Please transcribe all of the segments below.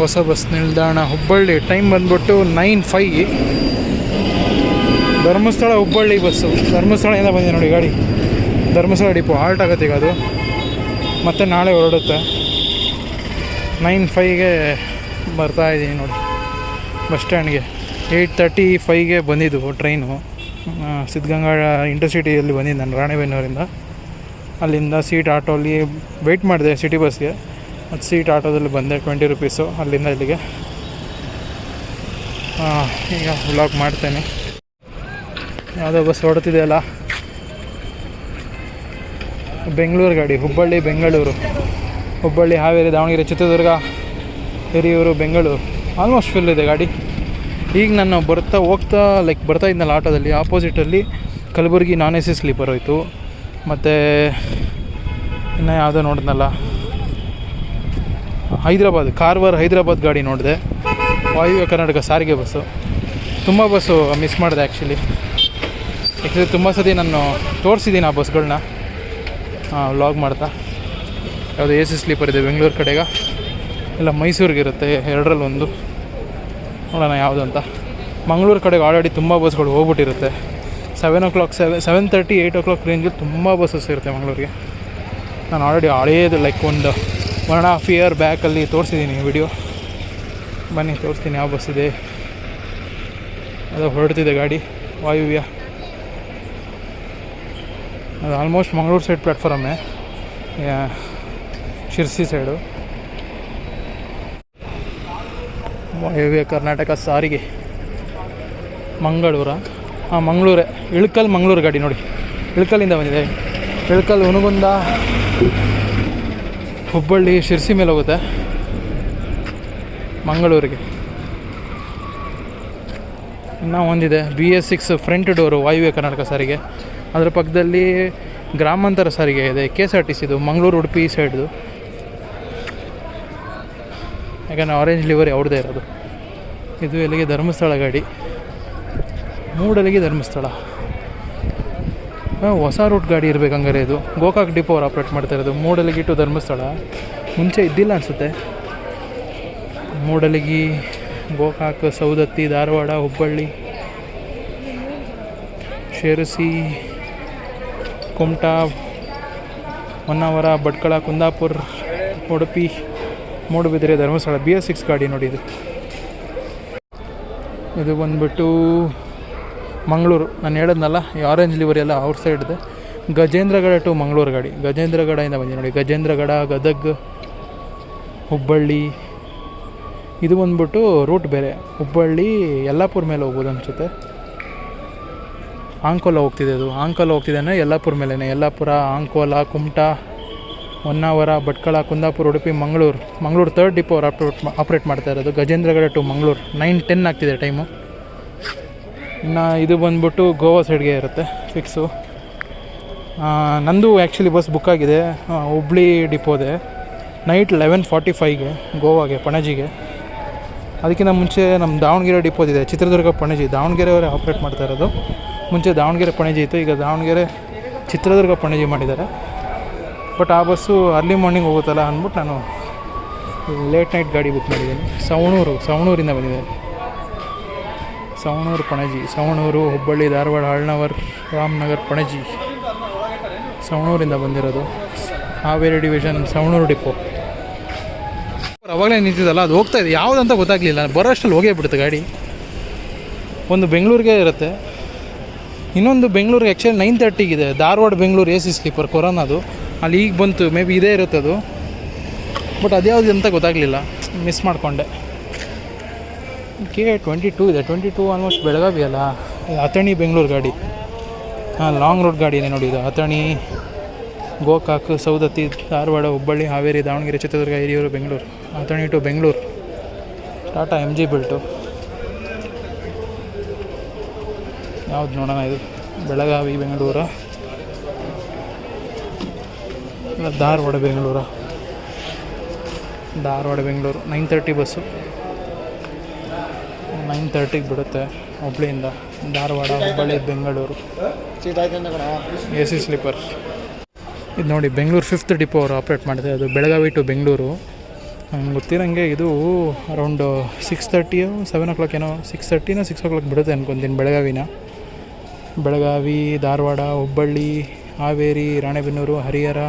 ಹೊಸ ಬಸ್ ನಿಲ್ದಾಣ ಹುಬ್ಬಳ್ಳಿ. ಟೈಮ್ ಬಂದ್ಬಿಟ್ಟು nine five Dharmasthala Hubballi bus ಧರ್ಮಸ್ಥಳದಿಂದ ಬಂದಿದೆ ನೋಡಿ ಗಾಡಿ. ಧರ್ಮಸ್ಥಳ ಡಿಪೋ ಹಾಲ್ಟ್ ಆಗುತ್ತೆ ಈಗ ಅದು. ಮತ್ತೆ ನಾಳೆ ಹೊರಡುತ್ತೆ. ನೈನ್ ಫೈಗೆ ಬರ್ತಾ ಇದ್ದೀನಿ ನೋಡಿ. ಬಸ್ ಸ್ಟ್ಯಾಂಡ್ಗೆ ಏಯ್ಟ್ ತರ್ಟಿ ಫೈಗೆ ಬಂದಿದ್ದು ಟ್ರೈನು ಸಿದ್ಧಗಂಗಾ ಇಂಟರ್ಸಿಟಿಯಲ್ಲಿ ಬಂದಿದ್ದು ನಾನು, ರಾಣೆಬೆನ್ನೂರಿಂದ. ಅಲ್ಲಿಂದ ಸೀಟ್ ಆಟೋಲಿ ವೆಯ್ಟ್ ಮಾಡಿದೆ ಸಿಟಿ ಬಸ್ಗೆ ಮತ್ತು ಸೀಟ್ ಆಟೋದಲ್ಲಿ ಬಂದೆ ಟ್ವೆಂಟಿ ರುಪೀಸು ಅಲ್ಲಿಂದ ಇಲ್ಲಿಗೆ. ಈಗ ವ್ಲಾಗ್ ಮಾಡ್ತೇನೆ. ಯಾವುದೋ ಬಸ್ ಹೊಡ್ತಿದೆಯಲ್ಲ ಬೆಂಗಳೂರು ಗಾಡಿ, ಹುಬ್ಬಳ್ಳಿ, ಬೆಂಗಳೂರು. ಹುಬ್ಬಳ್ಳಿ, ಹಾವೇರಿ, ದಾವಣಗೆರೆ, ಚಿತ್ರದುರ್ಗ, ಹಿರಿಯೂರು, ಬೆಂಗಳೂರು. ಆಲ್ಮೋಸ್ಟ್ ಫುಲ್ ಇದೆ ಗಾಡಿ. ಈಗ ನಾನು ಬರ್ತಾ ಹೋಗ್ತಾ ಲೈಕ್ ಬರ್ತಾ ಇದ್ನಲ್ಲ ಆಟೋದಲ್ಲಿ ಆಪೋಸಿಟಲ್ಲಿ Kalaburagi non A C sleeper ಹೋಯಿತು. ಮತ್ತು ಇನ್ನು ಯಾವುದೋ ನೋಡಿದ್ನಲ್ಲ ಹೈದ್ರಾಬಾದ್, ಕಾರವಾರ ಹೈದರಾಬಾದ್ ಗಾಡಿ ನೋಡಿದೆ. ವಾಯುವ್ಯ ಕರ್ನಾಟಕ ಸಾರಿಗೆ ಬಸ್ಸು. ತುಂಬ ಬಸ್ಸು ಮಿಸ್ ಮಾಡಿದೆ ಆ್ಯಕ್ಚುಲಿ ಯಾಕಂದರೆ ತುಂಬ ಸತಿ ನಾನು ತೋರಿಸಿದ್ದೀನಿ ಆ ಬಸ್ಗಳನ್ನ. ವ್ಲಾಗ್ ಮಾಡ್ತಾ. ಯಾವುದು ಎ ಸಿ ಸ್ಲೀಪರ್ ಇದೆ ಬೆಂಗಳೂರು ಕಡೆಗ. ಇಲ್ಲ ಮೈಸೂರಿಗೆ ಇರುತ್ತೆ ಎರಡರಲ್ಲಿ ಒಂದು ನೋಡೋಣ ಯಾವುದು ಅಂತ. ಮಂಗಳೂರು ಕಡೆಗೆ ಆಲ್ರೆಡಿ ತುಂಬ ಬಸ್ಗಳು ಹೋಗ್ಬಿಟ್ಟಿರುತ್ತೆ. Seven o'clock seven seven thirty eight o'clock ರೇಂಜಲ್ಲಿ ತುಂಬ ಬಸ್ಸಸ್ ಇರುತ್ತೆ ಮಂಗಳೂರಿಗೆ. ನಾನು ಆಲ್ರೆಡಿ ಹಳೆಯದು ಲೈಕ್ ಒಂದು ಒನ್ ಆ್ಯಂಡ್ ಹಾಫ್ ಇಯರ್ ಬ್ಯಾಕಲ್ಲಿ ತೋರಿಸಿದ್ದೀನಿ ವಿಡಿಯೋ ಬನ್ನಿ, ತೋರಿಸ್ತೀನಿ ಯಾವ ಬಸ್ ಇದೆ. ಅದು ಹೊರಡ್ತಿದೆ ಗಾಡಿ, ವಾಯುವ್ಯ. ಅದು ಆಲ್ಮೋಸ್ಟ್ ಮಂಗಳೂರು ಸೈಡ್ ಪ್ಲ್ಯಾಟ್ಫಾರಮ್ಮೇ ಶಿರ್ಸಿ ಸೈಡು ವಾಯುವ್ಯ ಕರ್ನಾಟಕ ಸಾರಿಗೆ. ಮಂಗಳೂರ. ಹಾಂ ಮಂಗಳೂರೇ. ಇಳ್ಕಲ್ ಮಂಗಳೂರು ಗಾಡಿ ನೋಡಿ. ಇಳ್ಕಲ್ಲಿಂದ ಬಂದಿದೆ. ಇಳ್ಕಲ್ ಹುನಗುಂದ ಹುಬ್ಬಳ್ಳಿ ಶಿರ್ಸಿ ಮೇಲೆ ಹೋಗುತ್ತೆ. ಮಂಗಳೂರಿಗೆ. ಇನ್ನೂ ಒಂದಿದೆ. B S six front door ವಾಯುವ್ಯ ಕರ್ನಾಟಕ ಸಾರಿಗೆ. ಅದರ ಪಕ್ಕದಲ್ಲಿ ಗ್ರಾಮಾಂತರ ಸಾರಿಗೆ ಇದೆ. ಕೆ ಎಸ್ ಆರ್ ಟಿ ಸಿದು ಮಂಗಳೂರು ಉಡುಪಿ ಸೈಡ್ದು ಯಾಕಂದರೆ ಆರೆಂಜ್ ಲಿವರ್ ಅವ್ರದ್ದೇ ಇರೋದು. ಇದು ಎಲ್ಲಿಗೆ ಧರ್ಮಸ್ಥಳ ಗಾಡಿ. ಮೂಡಲಿಗೆ ಧರ್ಮಸ್ಥಳ. ಹೊಸ ರೂಟ್ ಗಾಡಿ ಇರ್ಬೇಕು ಹಂಗಾರೆ ಇದು. ಗೋಕಾಕ್ ಡಿಪೋ ಅವ್ರು ಆಪ್ರೇಟ್ ಮಾಡ್ತಾ ಇರೋದು. ಮೂಡಲಗಿ ಟು ಧರ್ಮಸ್ಥಳ. ಮುಂಚೆ ಇದ್ದಿಲ್ಲ ಅನಿಸುತ್ತೆ. Mudalagi, Gokak Saundatti Dharwad, Hubballi, Sirsi, Kumta, Honnavar, Bhatkal, Kundapur, Udupi, Moodbidri, Dharmasthala. B S six ಗಾಡಿ ನೋಡಿ ಇದು. ಇದು ಬಂದ್ಬಿಟ್ಟು ಮಂಗಳೂರು. ನಾನು ಹೇಳಿದ್ನಲ್ಲ, ಈ ಆರೆಂಜ್ ಲಿವರಿ ಎಲ್ಲ ಔಟ್ ಇದೆ ಗಜೇಂದ್ರಗಡ ಟು ಮಂಗಳೂರು ಗಾಡಿ. ಗಜೇಂದ್ರಗಡದಿಂದ ಬಂದಿದೆ ನೋಡಿ. ಗಜೇಂದ್ರಗಡ, ಗದಗ್, ಹುಬ್ಬಳ್ಳಿ. ಇದು ಬಂದ್ಬಿಟ್ಟು ರೂಟ್ ಬೇರೆ. ಹುಬ್ಬಳ್ಳಿ, ಯಲ್ಲಾಪುರ ಮೇಲೆ ಹೋಗ್ಬೋದು ಅನಿಸುತ್ತೆ. ಆಂಕೋಲ ಹೋಗ್ತಿದೆ ಅದು. ಆಂಕೋಲ ಹೋಗ್ತಿದೆ ಅಂದರೆ ಯಲ್ಲಾಪುರ ಮೇಲೇ ಯಲ್ಲಾಪುರ ಆಂಕೋಲ ಕುಮಟಾ, ಹೊನ್ನಾವರ, ಭಟ್ಕಳ, ಕುಂದಾಪುರ, ಉಡುಪಿ, ಮಂಗಳೂರು. ಮಂಗಳೂರು ತರ್ಡ್ ಡಿಪೋ ಅವ್ರು ಆಪ್ರೇಟ್ ಆಪ್ರೇಟ್ ಮಾಡ್ತಾ ಇರೋದು. Gajendragad to Mangaluru. Nine ten ಆಗ್ತಿದೆ ಟೈಮು ಇನ್ನು ಇದು ಬಂದ್ಬಿಟ್ಟು ಗೋವಾ ಸೈಡ್ಗೆ ಇರುತ್ತೆ ಫಿಕ್ಸು ನಂದು ಆ್ಯಕ್ಚುಲಿ ಬಸ್ ಬುಕ್ ಆಗಿದೆ. ಹುಬ್ಳಿ ಡಿಪೋದೆ. ನೈಟ್ ಲೆವೆನ್ ಫಾರ್ಟಿ ಫೈವ್ಗೆ ಗೋವಾಗೆ, ಪಣಜಿಗೆ. ಅದಕ್ಕಿಂತ ಮುಂಚೆ ನಮ್ಮ ದಾವಣಗೆರೆ ಡಿಪೋದಿದೆ ಚಿತ್ರದುರ್ಗ ಪಣಜಿ. ದಾವಣಗೆರೆ ಅವರೇ ಆಪ್ರೇಟ್ ಮಾಡ್ತಾ ಇರೋದು. ಮುಂಚೆ ದಾವಣಗೆರೆ ಪಣಜಿ ಇತ್ತು, ಈಗ ದಾವಣಗೆರೆ ಚಿತ್ರದುರ್ಗ ಪಣಜಿ ಮಾಡಿದ್ದಾರೆ. ಬಟ್ ಆ ಬಸ್ಸು ಅರ್ಲಿ ಮಾರ್ನಿಂಗ್ ಹೋಗುತ್ತಲ್ಲ ಅಂದ್ಬಿಟ್ಟು ನಾನು ಲೇಟ್ ನೈಟ್ ಗಾಡಿ ಬುಕ್ ಮಾಡಿದ್ದೀನಿ. ಸವಣೂರು ಸವಣೂರಿಂದ ಬಂದಿದೆ. ಸವಣೂರು ಪಣಜಿ ಸವಣೂರು ಹುಬ್ಬಳ್ಳಿ, ಧಾರವಾಡ ಹಾಳ್ನವರ್ ರಾಮನಗರ್ ಪಣಜಿ ಸವಣೂರಿಂದ ಬಂದಿರೋದು ಹಾವೇರಿ ಡಿವಿಷನ್ ಸವಣೂರು ಡಿಪೋ. ಅವಾಗಲೇ ನಿಂತಿದ್ದಲ್ಲ, ಅದು ಹೋಗ್ತಾ ಇದೆ. ಯಾವುದಂತ ಗೊತ್ತಾಗಲಿಲ್ಲ. ಬರೋ ಅಷ್ಟರಲ್ಲಿ ಹೋಗೇ ಬಿಡುತ್ತೆ ಗಾಡಿ. ಒಂದು ಬೆಂಗಳೂರಿಗೆ ಇರುತ್ತೆ. ಇನ್ನೊಂದು ಬೆಂಗಳೂರಿಗೆ ಆ್ಯಕ್ಚುಲಿ ನೈನ್ ಇದೆ. Dharwad, Bengaluru A C sleeper ಕೊರೋನಾದು ಅಲ್ಲಿ ಈಗ ಬಂತು. ಮೇ ಬಿ ಇದೇ ಇರುತ್ತೆ ಅದು. ಬಟ್ ಅದ್ಯಾವುದು ಅಂತ ಗೊತ್ತಾಗಲಿಲ್ಲ. ಮಿಸ್ ಮಾಡಿಕೊಂಡೆ. ಕೆ ಟ್ವೆಂಟಿ ಟೂ ಇದೆ. ಟ್ವೆಂಟಿ ಟೂ ಆಲ್ಮೋಸ್ಟ್ ಬೆಳಗಾವಿ ಅಲ್ಲ ಅಥಣಿ ಬೆಂಗಳೂರು ಗಾಡಿ. ಹಾಂ ಲಾಂಗ್ ರೂಟ್ ಇದೆ ನೋಡಿ ಇದು. Athani, Gokak Saundatti Dharwad, Hubballi, Haveri, Davanagere, Chitradurga, Hiriyur, Bengaluru. Athani to Bengaluru. Tata M G built ಯಾವ್ದು ನೋಡೋಣ ಇದು? ಬೆಳಗಾವಿ, ಬೆಂಗಳೂರ? ಧಾರವಾಡ ಬೆಂಗಳೂರ? Dharwad, Bengaluru. Nine thirty bus nine ತರ್ಟಿಗೆ ಬಿಡುತ್ತೆ ಹುಬ್ಳಿಯಿಂದ Dharwad, Hubballi, Bengaluru. A C sleeper. ಇದು ನೋಡಿ, ಬೆಂಗಳೂರು ಫಿಫ್ತ್ ಡಿಪೋ ಅವರು operate ಮಾಡಿದೆ. ಅದು ಬೆಳಗಾವಿ ಟು ಬೆಂಗಳೂರು. ನಂಗೆ ಗೊತ್ತಿರೋಂಗೆ ಇದು ಅರೌಂಡ್ ಸಿಕ್ಸ್ ತರ್ಟಿಯೋ ಸೆವೆನ್ ಓ ಕ್ಲಾಕ್ ಏನೋ ಸಿಕ್ಸ್ ತರ್ಟಿನೋ ಸಿಕ್ಸ್ ಓ ಕ್ಲಾಕ್ ಬಿಡುತ್ತೆ ಅನ್ಕೊತೀನಿ ಬೆಳಗಾವಿನ. Belagavi, Dharwad, Hubballi, Haveri, Ranebennur, Harihar,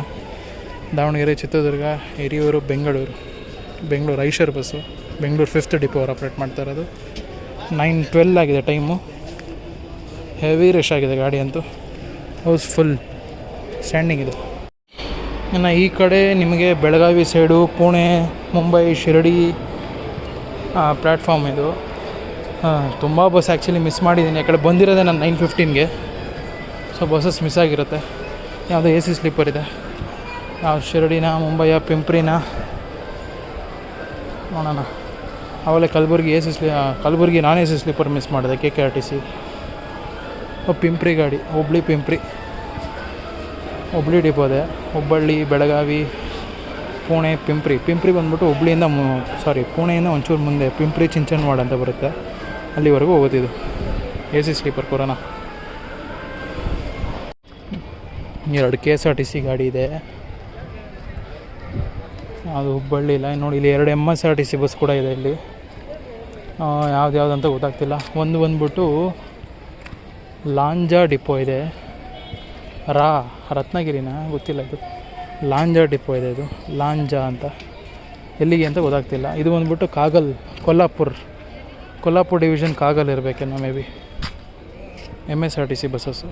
Davanagere, Chitradurga, Hiriyur, Bengaluru. Bengaluru Eicher bus. Bengaluru fifth depot ಅವ್ರು ಆಪ್ರೇಟ್ ಮಾಡ್ತಾ ಇರೋದು. ನೈನ್ ಟ್ವೆಲ್ ಆಗಿದೆ ಟೈಮು. ಹೆವಿ ರಶ್ ಆಗಿದೆ ಗಾಡಿ ಅಂತೂ. ಹೌಸ್ ಫುಲ್ ಸ್ಟ್ಯಾಂಡಿಂಗ್ ಇದೆ. ಇನ್ನು ಈ ಕಡೆ ನಿಮಗೆ ಬೆಳಗಾವಿ ಸೈಡು ಪುಣೆ, ಮುಂಬೈ, ಶಿರಡಿ ಪ್ಲ್ಯಾಟ್ಫಾರ್ಮ್ ಇದು. ತುಂಬ ಬಸ್ ಆ್ಯಕ್ಚುಲಿ ಮಿಸ್ ಮಾಡಿದ್ದೀನಿ. ಯಾಕಡೆ ಬಂದಿರೋದೆ ನಾನು ನೈನ್ ಫಿಫ್ಟೀನ್ಗೆ ಸೊ ಬಸ್ಸಸ್ ಮಿಸ್ ಆಗಿರುತ್ತೆ. ಯಾವುದೋ ಎ ಸಿ ಸ್ಲೀಪರ್ ಇದೆ. ಯಾವ ಶಿರಡಿನ, ಮುಂಬೈಯ ಪಿಂಪ್ರಿನ ನೋಡೋಣ. ಆಮೇಲೆ Kalaburgi A C sleeper Kalaburgi non A C sleeper miss ಮಾಡಿದೆ, K K R T C. Pimpri ಗಾಡಿ, ಹುಬ್ಳಿ ಪಿಂಪ್ರಿ. ಹುಬ್ಳಿ ಡಿಪೋ ಇದೆ ಹುಬ್ಬಳ್ಳಿ, ಬೆಳಗಾವಿ, ಪುಣೆ, ಪಿಂಪ್ರಿ. ಪಿಂಪ್ರಿ ಬಂದ್ಬಿಟ್ಟು ಹುಬ್ಳಿಯಿಂದ ಸಾರಿ ಪುಣೆಯಿಂದ ಒಂಚೂರು ಮುಂದೆ, ಪಿಂಪ್ರಿ ಚಿಂಚನವಾಡ ಅಂತ ಬರುತ್ತೆ. ಅಲ್ಲಿವರೆಗೂ ಹೋಗುತ್ತಿದ್ದು ಎ ಸಿ ಸ್ಲೀಪರ್ ಕೊರೋನಾ. ಎರಡು K S R T C ಗಾಡಿ ಇದೆ. ಅದು ಹುಬ್ಬಳ್ಳಿ ಇಲ್ಲ ನೋಡಿ, ಇಲ್ಲಿ ಎರಡು M S R T C bus ಕೂಡ ಇದೆ ಇಲ್ಲಿ. ಯಾವ್ದು ಯಾವ್ದು ಅಂತ ಗೊತ್ತಾಗ್ತಿಲ್ಲ. ಒಂದು ಬಂದ್ಬಿಟ್ಟು ಲಾಂಜಾ ಡಿಪೋ ಇದೆ. ರಾ, ರತ್ನಗಿರಿನ? ಗೊತ್ತಿಲ್ಲ ಇದು. ಲಾಂಜಾ ಡಿಪೋ ಇದೆ ಇದು. ಲಾಂಜಾ ಅಂತ. ಎಲ್ಲಿಗೆ ಅಂತ ಗೊತ್ತಾಗ್ತಿಲ್ಲ. ಇದು ಬಂದ್ಬಿಟ್ಟು Kagal, Kolhapur. Kolhapur division Kagal ಇರಬೇಕೇನೋ maybe. M S R T C buses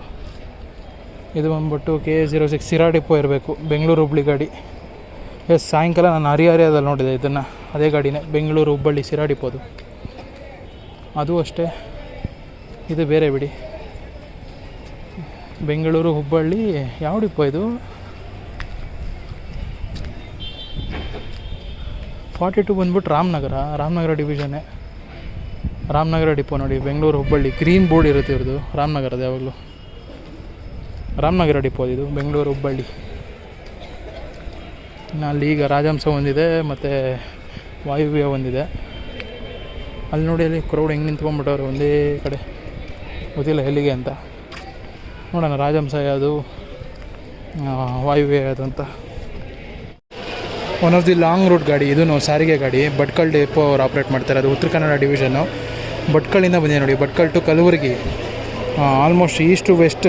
ಇದು ಬಂದ್ಬಿಟ್ಟು K A zero six Sira depot ಇರಬೇಕು. ಬೆಂಗಳೂರು ಹುಬ್ಬಳ್ಳಿ ಗಾಡಿ. ಎಸ್, ಸಾಯಂಕಾಲ ನಾನು ಹರಿಹರಿಯಾದಲ್ಲಿ ನೋಡಿದೆ ಇದನ್ನು. ಅದೇ ಗಾಡಿನೇ. ಬೆಂಗಳೂರು ಹುಬ್ಬಳ್ಳಿ ಸಿರಾ ಡಿಪೋದು. ಅದು ಅಷ್ಟೇ. ಇದು ಬೇರೆ ಬಿಡಿ. ಬೆಂಗಳೂರು ಹುಬ್ಬಳ್ಳಿ, ಯಾವ ಡಿಪೋ ಇದು? ಫಾರ್ಟಿ ಟು ಬಂದ್ಬಿಟ್ಟು ರಾಮನಗರ ರಾಮನಗರ ಡಿವಿಷನ್ನೇ ರಾಮನಗರ ಡಿಪೋ ನೋಡಿ, ಬೆಂಗಳೂರು ಹುಬ್ಬಳ್ಳಿ, ಗ್ರೀನ್ ಬೋರ್ಡ್ ಇರುತ್ತೆ ಇವ್ರದ್ದು, ರಾಮನಗರದ ಯಾವಾಗಲೂ. ರಾಮನಗರ ಡಿಪೋ ಇದು, ಬೆಂಗಳೂರು ಹುಬ್ಬಳ್ಳಿ. ಅಲ್ಲಿ ಈಗ ರಾಜಹಂಸ ಒಂದಿದೆ, ಮತ್ತು ವಾಯುವ್ಯ ಒಂದಿದೆ. ಅಲ್ಲಿ ನೋಡಿ ಅಲ್ಲಿ ಕ್ರೌಡ್ ಹೆಂಗೆ ನಿಂತ್ಕೊಂಡ್ಬಿಟ್ಟವ್ರು ಒಂದೇ ಕಡೆ. ಗೊತ್ತಿಲ್ಲ ಎಲ್ಲಿಗೆ ಅಂತ. ನೋಡೋಣ, ರಾಜಹಂಸ ಯಾವುದು ವಾಯುವ್ಯ ಯಾವುದು ಅಂತ. One of the long route ಗಾಡಿ, ಇದೂ ಸಾರಿಗೆ ಗಾಡಿ ಭಟ್ಕಲ್ ಡಿಪೋ ಅವ್ರು ಆಪ್ರೇಟ್ ಮಾಡ್ತಾರೆ. ಅದು ಉತ್ತರ ಕನ್ನಡ ಡಿವಿಷನ್ನು ಭಟ್ಕಳಿಂದ ಬಂದಿದೆ ನೋಡಿ Bhatkal to Kalaburagi. Almost east to west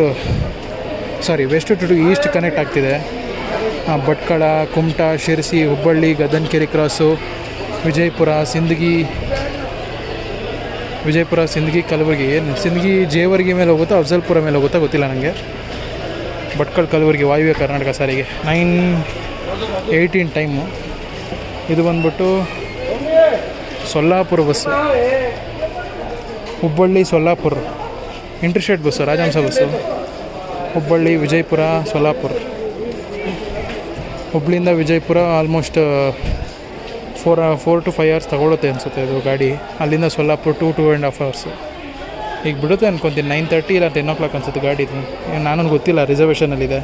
sorry west to east connect ಆಗ್ತಿದೆ. ಭಟ್ಕಳ, ಕುಮಟಾ, ಶಿರಸಿ, ಹುಬ್ಬಳ್ಳಿ ಗದನಕೆರೆ ಕ್ರಾಸು ವಿಜಯಪುರ, ಸಿಂದಗಿ ವಿಜಯಪುರ ಸಿಂದಗಿ ಕಲಬುರಗಿ ಏನು ಸಿಂದಗಿ ಜೇವರ್ಗಿ ಮೇಲೆ ಹೋಗುತ್ತಾ ಅಫ್ಜಲ್ಪುರ ಮೇಲೆ ಹೋಗುತ್ತಾ ಗೊತ್ತಿಲ್ಲ ನನಗೆ Bhatkal Kalaburagi Vayavya Karnataka Sarige. Nine eighteen time. ಇದು ಬಂದ್ಬಿಟ್ಟು Solapur bus. Hubballi Solapur. Interstate bus, Rajahamsa bus. Hubballi, Vijayapura, Solapur. ಹುಬ್ಬಳ್ಳಿಯಿಂದ Vijayapura almost four four to five hours ತಗೊಳುತ್ತೆ ಅನಿಸುತ್ತೆ ಇದು ಗಾಡಿ. ಅಲ್ಲಿಂದ Solapur to two and half hours ಈಗ ಬಿಡುತ್ತೆ ಅನ್ಕೊತೀನಿ ನೈನ್ ತರ್ಟಿ ಇಲ್ಲ ಟೆನ್ ಓ ಕ್ಲಾಕ್ ಅನ್ಸುತ್ತೆ ಗಾಡಿ ನಾನು ಗೊತ್ತಿಲ್ಲ ರಿಸರ್ವೇಷನಲ್ಲಿದೆ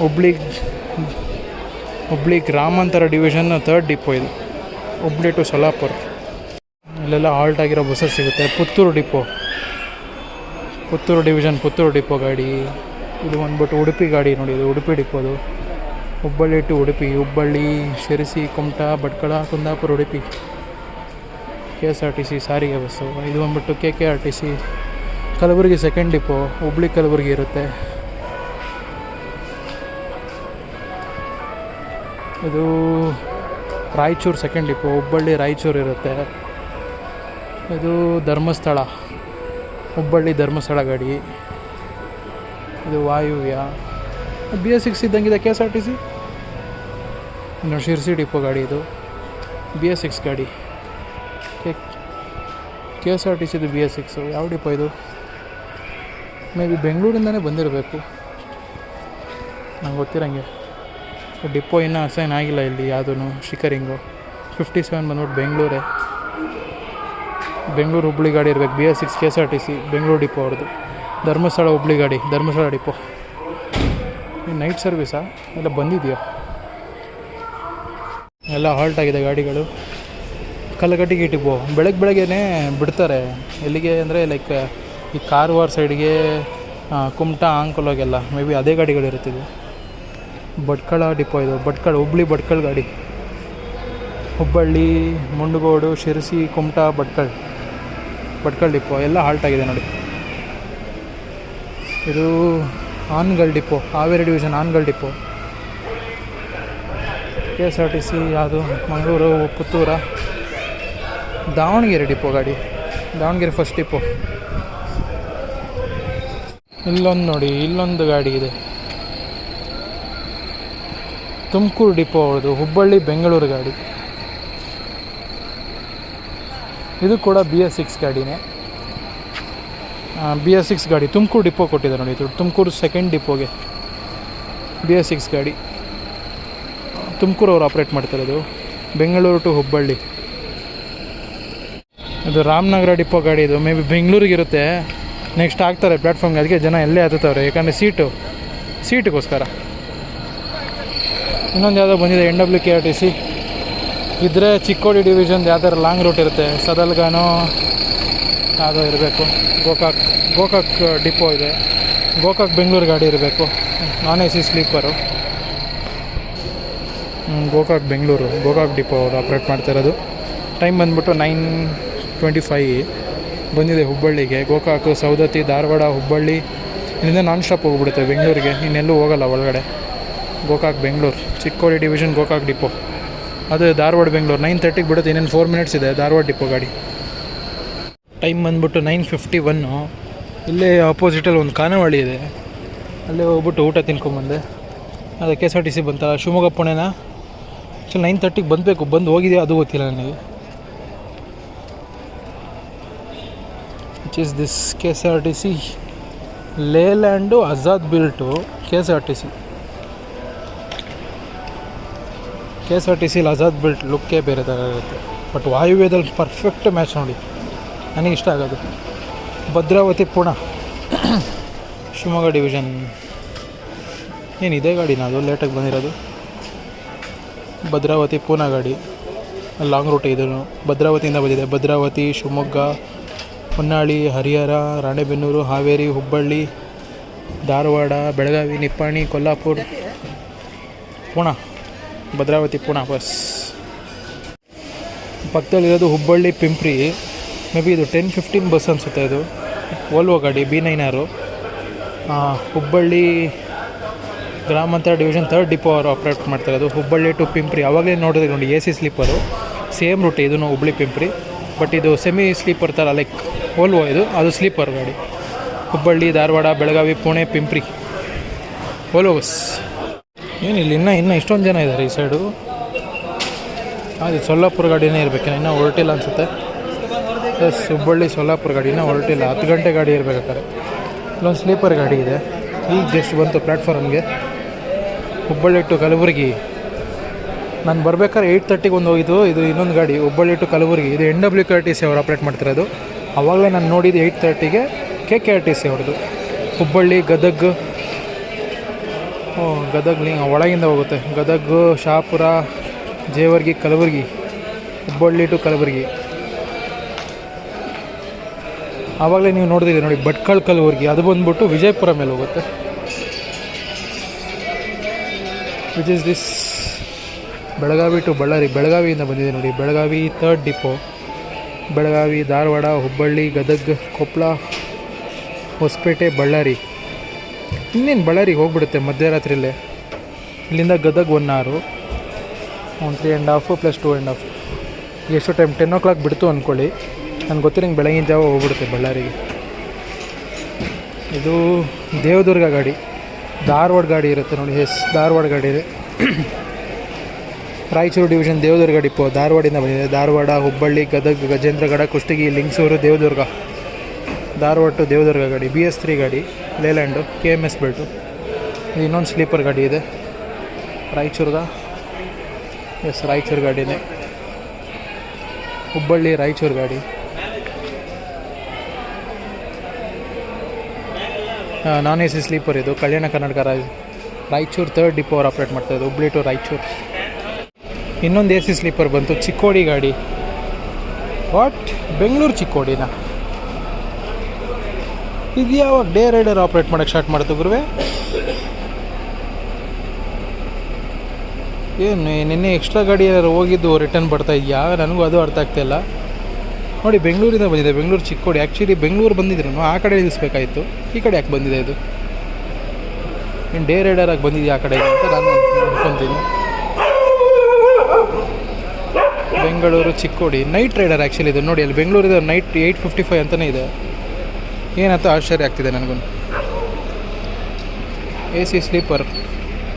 ಹುಬ್ಳಿ ಹುಬ್ಳಿ ಗ್ರಾಮಾಂತರ ಡಿವಿಷನ್ ತರ್ಡ್ ಡಿಪೋ ಇದು. ಹುಬ್ಳಿ ಟು ಸೊಲ್ಲಾಪುರ. ಅಲ್ಲೆಲ್ಲ ಹಾಲ್ಟ್ ಆಗಿರೋ ಬಸ್ಸಸ್ ಸಿಗುತ್ತೆ. Puttur depot Puttur division Puttur depot ಗಾಡಿ. ಇದು ಬಂದ್ಬಿಟ್ಟು ಉಡುಪಿ ಗಾಡಿ ನೋಡಿ, ಇದು Udupi ಡಿಪೋದು Hubballi to Udupi, Hubballi, Sirsi, Kumta, Bhatkal, Kundapur, Udupi. K S R T C Sarige bus. ಇದು ಬಂದ್ಬಿಟ್ಟು K K R T C Kalaburagi second depot Hubli Kalaburagi ಇರುತ್ತೆ. ಇದು ರಾಯಚೂರು ಸೆಕೆಂಡ್ ಡಿಪೋ ಹುಬ್ಬಳ್ಳಿ, ರಾಯಚೂರು ಇರುತ್ತೆ. ಇದು ಧರ್ಮಸ್ಥಳ, ಹುಬ್ಬಳ್ಳಿ ಧರ್ಮಸ್ಥಳ ಗಾಡಿ. ಇದು ವಾಯುವ್ಯ. B S six ಇದ್ದಂಗಿದೆ K S R T C? ಇನ್ನು ಶಿರ್ಸಿ ಡಿಪೋ ಗಾಡಿ ಇದು. ಬಿ ಎಸ್ ಸಿಕ್ಸ್ ಗಾಡಿ. ಕೆ ಎಸ್ ಆರ್ ಟಿ ಸಿದು ಬಿ ಎಸ್ ಸಿಕ್ಸು ಯಾವ ಡಿಪೋ ಇದು? ಮೇ ಬಿ ಬೆಂಗಳೂರಿಂದನೇ ಬಂದಿರಬೇಕು. ನಂಗೆ ಗೊತ್ತಿರಂಗೆ. ಡಿಪೋ ಇನ್ನೂ ಅಸೈನ್ ಆಗಿಲ್ಲ ಇಲ್ಲಿ ಯಾವುದೂ ಶಿಖರಿಂಗು. ಫಿಫ್ಟಿ ಸೆವೆನ್ ಬಂದ್ಬಿಟ್ಟು ಬೆಂಗಳೂರೇ. ಬೆಂಗಳೂರು ಹುಬ್ಳಿ ಗಾಡಿ ಇರಬೇಕು. B S six K S R T C Bengaluru depot ಅವ್ರದ್ದು. ಧರ್ಮಸ್ಥಳ ಹುಬ್ಳಿ ಗಾಡಿ, ಧರ್ಮಸ್ಥಳ ಡಿಪೋ. ನೈಟ್ ಸರ್ವಿಸಾ ಎಲ್ಲ ಬಂದಿದೆಯಾ? ಎಲ್ಲ ಹಾಲ್ಟ್ ಆಗಿದೆ ಗಾಡಿಗಳು. ಕಲ್ಲಗಟ್ಟಿಗೆ ಡಿಪೋ ಬೆಳಗ್ಗೆ ಬೆಳಗ್ಗೆನೇ ಬಿಡ್ತಾರೆ. ಎಲ್ಲಿಗೆ ಅಂದರೆ ಲೈಕ್ ಈ ಕಾರವಾರ ಸೈಡ್ಗೆ ಕುಮಟಾ ಆಂಕೋಲಾಗೆಲ್ಲ ಮೇ ಬಿ ಅದೇ ಗಾಡಿಗಳು ಭಟ್ಕಳ ಡಿಪೋ ಇದು. ಭಟ್ಕಳ, ಹುಬ್ಳಿ ಭಟ್ಕಳ ಗಾಡಿ. ಹುಬ್ಬಳ್ಳಿ, ಮುಂಡಗೋಡು, ಶಿರಸಿ ಕುಮಟಾ ಭಟ್ಕಳ. ಭಟ್ಕಳ ಡಿಪೋ ಎಲ್ಲ ಹಾಲ್ಟ್ ಆಗಿದೆ ನೋಡಿ. ಇದು Hangal depot Haveri division Hangal depot K S R T C ಯಾವುದು? ಮಂಗಳೂರು, ಪುತ್ತೂರ? ದಾವಣಗೆರೆ ಡಿಪೋ ಗಾಡಿ. Davanagere first depot. ಇಲ್ಲೊಂದು ನೋಡಿ, ಇಲ್ಲೊಂದು ಗಾಡಿ ಇದೆ. ತುಮಕೂರು ಡಿಪೋ ಅವ್ರದ್ದು, ಹುಬ್ಬಳ್ಳಿ, ಬೆಂಗಳೂರು ಗಾಡಿ. ಇದು ಕೂಡ ಬಿ ಎಸ್ ಸಿಕ್ಸ್ ಗಾಡಿನೇ. ಬಿ ಎಸ್ ಸಿಕ್ಸ್ ಗಾಡಿ ತುಮಕೂರು ಡಿಪೋ ಕೊಟ್ಟಿದ್ದಾರೆ ನೋಡಿ ತುಮಕೂರು ಸೆಕೆಂಡ್ ಡಿಪೋಗೆ. ಬಿ ಎಸ್ ಸಿಕ್ಸ್ ಗಾಡಿ. ತುಮಕೂರು ಅವ್ರು ಆಪ್ರೇಟ್ ಮಾಡ್ತಿರೋದು ಬೆಂಗಳೂರು ಟು ಹುಬ್ಬಳ್ಳಿ. ಅದು ರಾಮನಗರ ಡಿಪೋ ಗಾಡಿ ಇದು. ಮೇ ಬಿ ಬೆಂಗಳೂರಿಗೆ ಇರುತ್ತೆ. ನೆಕ್ಸ್ಟ್ ಆಗ್ತಾರೆ ಪ್ಲ್ಯಾಟ್ಫಾರ್ಮ್ಗೆ ಅದಕ್ಕೆ ಜನ ಎಲ್ಲೇ ಹತ್ತುತ್ತವ್ರೆ. ಯಾಕಂದರೆ ಸೀಟು ಸೀಟಿಗೋಸ್ಕರ ಇನ್ನೊಂದು ಯಾವುದೋ ಬಂದಿದೆ N W K R T C ಇದ್ದರೆ ಚಿಕ್ಕೋಡಿ ಡಿವಿಷನ್ ಯಾವ್ದಾದ್ರು ಲಾಂಗ್ ರೂಟ್ ಇರುತ್ತೆ. ಸದಲ್ಗಾನೋ ಯಾವುದೋ ಇರಬೇಕು. ಗೋಕಾಕ್ ಗೋಕಾಕ್ ಡಿಪೋ ಇದೆ. ಗೋಕಾಕ್ ಬೆಂಗಳೂರು ಗಾಡಿ ಇರಬೇಕು. Non A C sleeper Gokak, Bengaluru. Gokak depot ಅವರು ಆಪ್ರೇಟ್ ಮಾಡ್ತಿರೋದು ಟೈಮ್ ಬಂದ್ಬಿಟ್ಟು ನೈನ್ ಟ್ವೆಂಟಿ ಫೈ ಬಂದಿದೆ ಹುಬ್ಬಳ್ಳಿಗೆ. ಗೋಕಾಕ್ ಸೌದತ್ತಿ ಧಾರವಾಡ, ಹುಬ್ಬಳ್ಳಿ. ಇಲ್ಲಿಂದ ನಾನ್ ಸ್ಟಾಪ್ ಹೋಗ್ಬಿಡುತ್ತೆ ಬೆಂಗಳೂರಿಗೆ. ಇನ್ನೆಲ್ಲೂ ಹೋಗಲ್ಲ ಒಳಗಡೆ. ಗೋಕಾಕ್, ಬೆಂಗಳೂರು. ಚಿಕ್ಕೋಡಿ ಡಿವಿಷನ್ ಗೋಕಾಕ್ ಡಿಪೋ ಅದು ಧಾರವಾಡ, ಬೆಂಗಳೂರು. ನೈನ್ ತರ್ಟಿಗೆ ಬಿಡುತ್ತೆ. ಇನ್ನೇನು ಫೋರ್ ಮಿನಿಟ್ಸ್ ಇದೆ ಧಾರವಾಡ ಡಿಪೋ ಗಾಡಿ. ಟೈಮ್ ಬಂದ್ಬಿಟ್ಟು ನೈನ್ ಫಿಫ್ಟಿ ಒನ್ನು ಇಲ್ಲೇ ಆಪೋಸಿಟಲ್ಲಿ ಒಂದು ಖಾನಾವಳಿ ಇದೆ. ಅಲ್ಲೇ ಹೋಗ್ಬಿಟ್ಟು ಊಟ ತಿನ್ಕೊಂಬಂದೆ ಅದು K S R T C ಬಂತಲ್ಲ, ಶಿವಮೊಗ್ಗ ಪುಣೆನ? ಆ್ಯಕ್ಚುಲಿ ನೈನ್ ತರ್ಟಿಗೆ ಬಂದಬೇಕು, ಬಂದು ಹೋಗಿದೆ ಅದು ಗೊತ್ತಿಲ್ಲ ನನಗೆ. Which is this K S R T C Leyland Azad built K S R T C K S R T ಸಿಲಿ Azad built ಲುಕ್ಕೇ ಬೇರೆ ಥರ ಇರುತ್ತೆ. ಬಟ್ ವಾಯುವ್ಯದಲ್ಲಿ ಪರ್ಫೆಕ್ಟ್ ಮ್ಯಾಚ್ ನೋಡಿ. ನನಗೆ ಇಷ್ಟ ಆಗೋದು. ಭದ್ರಾವತಿ, ಪುಣ. ಶಿವಮೊಗ್ಗ ಡಿವಿಷನ್ ಏನು ಇದೇ ಗಾಡಿನ ಅದು? ಲೇಟಾಗಿ ಬಂದಿರೋದು? ಭದ್ರಾವತಿ ಪೂನಾ ಗಾಡಿ ಲಾಂಗ್ ರೂಟ್ ಇದು ಭದ್ರಾವತಿಯಿಂದ ಬಂದಿದೆ. ಭದ್ರಾವತಿ, ಶಿವಮೊಗ್ಗ, ಹೊನ್ನಾಳಿ, ಹರಿಹರ, ರಾಣೆಬೆನ್ನೂರು, ಹಾವೇರಿ, ಹುಬ್ಬಳ್ಳಿ, ಧಾರವಾಡ, ಬೆಳಗಾವಿ, ನಿಪ್ಪಾಣಿ, ಕೊಲ್ಲಾಪುರ. ಪುಣೆ ಭದ್ರಾವತಿ ಪುಣೆ ಬಸ್. ಪಕ್ಕದಲ್ಲಿರೋದು ಹುಬ್ಬಳ್ಳಿ, ಪಿಂಪ್ರಿ. ಮೇ ಬಿ ಇದು ಟೆನ್ ಫಿಫ್ಟೀನ್ ಬಸ್ ಅನಿಸುತ್ತೆ ಇದು. ಓಲ್ವೋ ಗಾಡಿ ಬಿ ನೈನ್ ಹುಬ್ಬಳ್ಳಿ ಗ್ರಾಮಾಂತರ ಡಿವಿಷನ್ ಥರ್ಡ್ ಡಿಪೋ ಅವರು ಆಪ್ರೇಟ್ ಅದು ಹುಬ್ಬಳ್ಳಿ ಟು ಪಿಂಪ್ರಿ ಅವಾಗಲೇ ನೋಡಿದ್ರೆ ನೋಡಿ A C sleeper same route ಇದನ್ನು ಹುಬ್ಬಳ್ಳಿ ಪಿಂಪ್ರಿ ಬಟ್ ಇದು ಸೆಮಿ ಸ್ಲೀಪರ್ ಥರ ಲೈಕ್ ಓಲ್ವೋ ಇದು. ಅದು ಸ್ಲೀಪರ್ ಗಾಡಿ. ಹುಬ್ಬಳ್ಳಿ, ಧಾರವಾಡ, ಬೆಳಗಾವಿ, ಪುಣೆ ಪಿಂಪ್ರಿ ಓಲ್ವೋ ಬಸ್ ಏನಿಲ್ಲ ಇನ್ನೂ ಇನ್ನೂ ಇಷ್ಟೊಂದು ಜನ ಇದ್ದಾರೆ ಈ ಸೈಡು ಅದು ಸೊಲ್ಲಾಪುರ ಗಾಡಿನೇ ಇರಬೇಕೇನೋ, ಇನ್ನೂ ಹೊರಟಿಲ್ಲ ಅನಿಸುತ್ತೆ. ಎಸ್ ಹುಬ್ಬಳ್ಳಿ ಸೊಲ್ಲಾಪುರ ಗಾಡಿ ಹೊರಟಿಲ್ಲ. ಹತ್ತು ಗಂಟೆ ಗಾಡಿ ಇರಬೇಕಾದ್ರೆ ಇಲ್ಲೊಂದು ಸ್ಲೀಪರ್ ಗಾಡಿ ಇದೆ. ಈಗ ಜಸ್ಟ್ ಬಂತು ಪ್ಲ್ಯಾಟ್ಫಾರ್ಮ್ಗೆ ಹುಬ್ಬಳ್ಳಿ ಟು ಕಲಬುರಗಿ. ನಾನು ಬರ್ಬೇಕಾದ್ರೆ ಏಯ್ಟ್ ತರ್ಟಿಗೆ ಒಂದು ಹೋಗಿದ್ದು, ಇದು ಇನ್ನೊಂದು ಗಾಡಿ ಹುಬ್ಬಳ್ಳಿ ಟು ಕಲಬುರಗಿ. ಇದು N W K R T C ಅವ್ರು ಆಪ್ರೇಟ್ ಮಾಡ್ತಿರೋದು. ಆವಾಗಲೇ ನಾನು ನೋಡಿದ್ದು ಏಯ್ಟ್ ತರ್ಟಿಗೆ K K R T C ಅವ್ರದ್ದು ಹುಬ್ಬಳ್ಳಿ, ಗದಗ್. ಓ, ಗದಗ್ ಲಿಂಗ್ ಒಳಗಿಂದ ಹೋಗುತ್ತೆ. ಗದಗ್, ಶಾಪುರ, ಜೇವರ್ಗಿ, ಕಲಬುರಗಿ. ಹುಬ್ಬಳ್ಳಿ ಟು ಕಲಬುರಗಿ. ಆವಾಗಲೇ ನೀವು ನೋಡಿದಿರಿ ನೋಡಿ, ಭಟ್ಕಳ್ ಕಲಬುರಗಿ. ಅದು ಬಂದ್ಬಿಟ್ಟು ವಿಜಯಪುರ ಮೇಲೆ ಹೋಗುತ್ತೆ. Which is this Belagavi to Ballari ಬೆಳಗಾವಿಯಿಂದ ಬಂದಿದೆ ನೋಡಿ. ಬೆಳಗಾವಿ ಥರ್ಡ್ ಡಿಪೋ ಬೆಳಗಾವಿ, ಧಾರವಾಡ, ಹುಬ್ಬಳ್ಳಿ, ಗದಗ್ ಕೊಪ್ಪಳ ಹೊಸಪೇಟೆ ಬಳ್ಳಾರಿ ಇನ್ನೇನು ಬಳ್ಳಾರಿಗೆ ಹೋಗ್ಬಿಡುತ್ತೆ ಮಧ್ಯರಾತ್ರಿಯಲ್ಲೇ ಇಲ್ಲಿಂದ ಗದಗ್ ಒನ್ ಆರು one three and half plus two and half ಎಷ್ಟು ಟೈಮ್ ಟೆನ್ ಓ ಕ್ಲಾಕ್ ಬಿಡ್ತು ಅಂದ್ಕೊಳ್ಳಿ ನನಗೆ ಗೊತ್ತಿರಂಗೆ ಬೆಳಗಿನ ಜಾವ ಹೋಗ್ಬಿಡುತ್ತೆ ಬಳ್ಳಾರಿಗೆ ಇದು ದೇವದುರ್ಗ ಗಾಡಿ. ಧಾರವಾಡ ಗಾಡಿ ಇರುತ್ತೆ ನೋಡಿ, ಎಸ್, ಧಾರವಾಡ ಗಾಡಿ ಇದೆ. ರಾಯಚೂರು ಡಿವಿಷನ್ ದೇವದುರ್ಗ ಡಿಪೋ ಧಾರವಾಡಿಂದ ಬಂದಿದೆ. ಧಾರವಾಡ, ಹುಬ್ಬಳ್ಳಿ, ಗದಗ, ಗಜೇಂದ್ರಗಡ, ಕುಷ್ಟಗಿ, ಲಿಂಗಸೂರು, ದೇವದುರ್ಗ. ಧಾರವಾಡ ಟು ದೇವದುರ್ಗ ಗಾಡಿ, ಬಿ ಎಸ್ ತ್ರೀ ಗಾಡಿ, Leyland, K M S built. ಇನ್ನೊಂದು ಸ್ಲೀಪರ್ ಗಾಡಿ ಇದೆ. ರಾಯಚೂರ್ದ, ಎಸ್, ರಾಯಚೂರು ಗಾಡಿನೇ. ಹುಬ್ಬಳ್ಳಿ, ರಾಯಚೂರು ಗಾಡಿ. ನಾನ್ ಎ ಸಿ ಸ್ಲೀಪರ್ ಇದು. ಕಲ್ಯಾಣ ಕರ್ನಾಟಕ ರಾಯ್ ರಾಯಚೂರು ಥರ್ಡ್ ಡಿಪೋ ಅವ್ರು ಆಪ್ರೇಟ್ ಮಾಡ್ತಾ ಇದ್ದು ಹುಬ್ಳಿ ಟು ರಾಯಚೂರು. ಇನ್ನೊಂದು ಎ ಸಿ ಸ್ಲೀಪರ್ ಬಂತು, ಚಿಕ್ಕೋಡಿ ಗಾಡಿ. ವಾಟ್ ಬೆಂಗಳೂರು ಚಿಕ್ಕೋಡಿನ? ಇದು ಯಾವಾಗ? ಡೇ ರೈಡರ್ ಆಪ್ರೇಟ್ ಮಾಡೋಕ್ಕೆ ಸ್ಟಾರ್ಟ್ ಮಾಡ್ತು ಗುರುವೆ? ಏನು, ನಿನ್ನೆ ಎಕ್ಸ್ಟ್ರಾ ಗಾಡಿ ಏನಾದ್ರು ಹೋಗಿದ್ದು ರಿಟರ್ನ್ ಬರ್ತಾ ಇದೆಯಾ? ನನಗೂ ಅದು ಅರ್ಥ ಆಗ್ತಾಯಿಲ್ಲ ನೋಡಿ, ಬೆಂಗಳೂರಿಂದ ಬಂದಿದೆ. ಬೆಂಗಳೂರು ಚಿಕ್ಕೋಡಿ. ಆ್ಯಕ್ಚುಲಿ ಬೆಂಗಳೂರು ಬಂದಿದ್ರು ಆ ಕಡೆ ನಿಲ್ಲಿಸ್ಬೇಕಾಯಿತು ಈ ಕಡೆ ಯಾಕೆ ಬಂದಿದೆ ಇದು? ಇನ್ನು ಡೇ ರೈಡರಾಗಿ ಬಂದಿದೆಯಾ ಆ ಕಡೆ ಅಂತ ನಾನು ಅಂದ್ಕೊತೀನಿ Bengaluru Chikkodi. Night rider actually ಇದು. ನೋಡಿ, ಅಲ್ಲಿ ಬೆಂಗಳೂರಿದ ನೈಟ್ ಏಯ್ಟ್ ಫಿಫ್ಟಿ ಫೈವ್ ಅಂತಲೇ ಇದೆ. ಏನಂತ ಆಶ್ಚರ್ಯ ಆಗ್ತಿದೆ ನನಗೂ ಎ ಸಿ ಸ್ಲೀಪರ್.